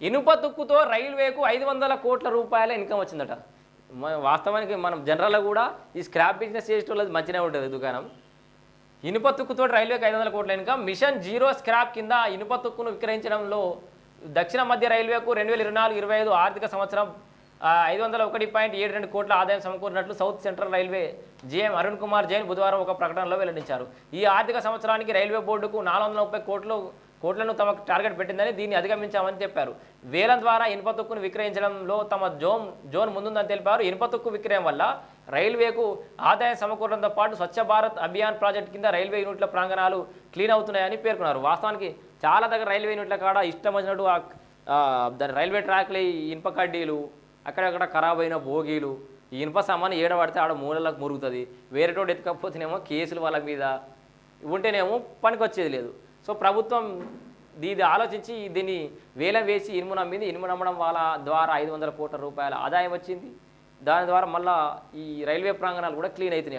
ఇనుప తుక్కుతో రైల్వేకు ఐదు వందల కోట్ల రూపాయల ఇన్కమ్ వచ్చిందట. వాస్తవానికి మనం జనరల్గా కూడా ఈ స్క్రాప్ బిజినెస్ చేసేటోళ్ళది మంచిగా ఉంటుంది దుకాణం. ఇనుప తుక్కుతో రైల్వేకి ఐదు వందల కోట్ల ఇన్కమ్ మిషన్ జీరో స్క్రాప్ కింద ఇనుప తుక్కును విక్రయించడంలో దక్షిణ మధ్య రైల్వేకు రెండు వేల ఇరవై నాలుగు ఇరవై ఐదు ఆర్థిక సంవత్సరం ఐదు వందల ఒకటి పాయింట్ ఏడు రెండు కోట్ల ఆదాయం సమకూరినట్లు south central railway GM Arun Kumar Jain బుధవారం ఒక ప్రకటనలో వెల్లడించారు. ఈ ఆర్థిక సంవత్సరానికి రైల్వే బోర్డుకు నాలుగు వందల ముప్పై కోట్లు కోట్లను తమకు టార్గెట్ పెట్టిందని దీన్ని అధిగమించామని చెప్పారు. వేలం ద్వారా ఇనుప తుక్కును విక్రయించడంలో తమ జోన్ జోన్ ముందుందని తెలిపారు. ఇనుప తుక్కు విక్రయం వల్ల రైల్వేకు ఆదాయం సమకూరడంతో పాటు స్వచ్ఛ భారత్ అభియాన్ ప్రాజెక్ట్ కింద రైల్వే యూనిట్ల ప్రాంగణాలు క్లీన్ అవుతున్నాయని పేర్కొన్నారు. వాస్తవానికి చాలా దగ్గర రైల్వే యూనిట్ల కాడ ఇష్టం వచ్చినట్టు దాని రైల్వే ట్రాక్లు ఇనుప కడ్డీలు అక్కడక్కడ ఖరాబ్ అయిన భోగీలు. ఈ ఇనుప సామాను ఏడబడితే ఆడ మూలలకు మురుగుతుంది. వేరేటోడు ఎత్తుకపోతేనేమో కేసులు వాళ్ళ మీద ఉంటేనేమో పనికొచ్చేది లేదు. సో ప్రభుత్వం ఇది ఆలోచించి దీన్ని వేలం వేసి ఇనుము నమ్మింది. ఇనుము నమ్మడం వాళ్ళ ద్వారా ఐదు వందల కోట్ల రూపాయల ఆదాయం వచ్చింది. దాని ద్వారా మళ్ళీ ఈ రైల్వే ప్రాంగణాలు కూడా క్లీన్ అవుతున్నాయి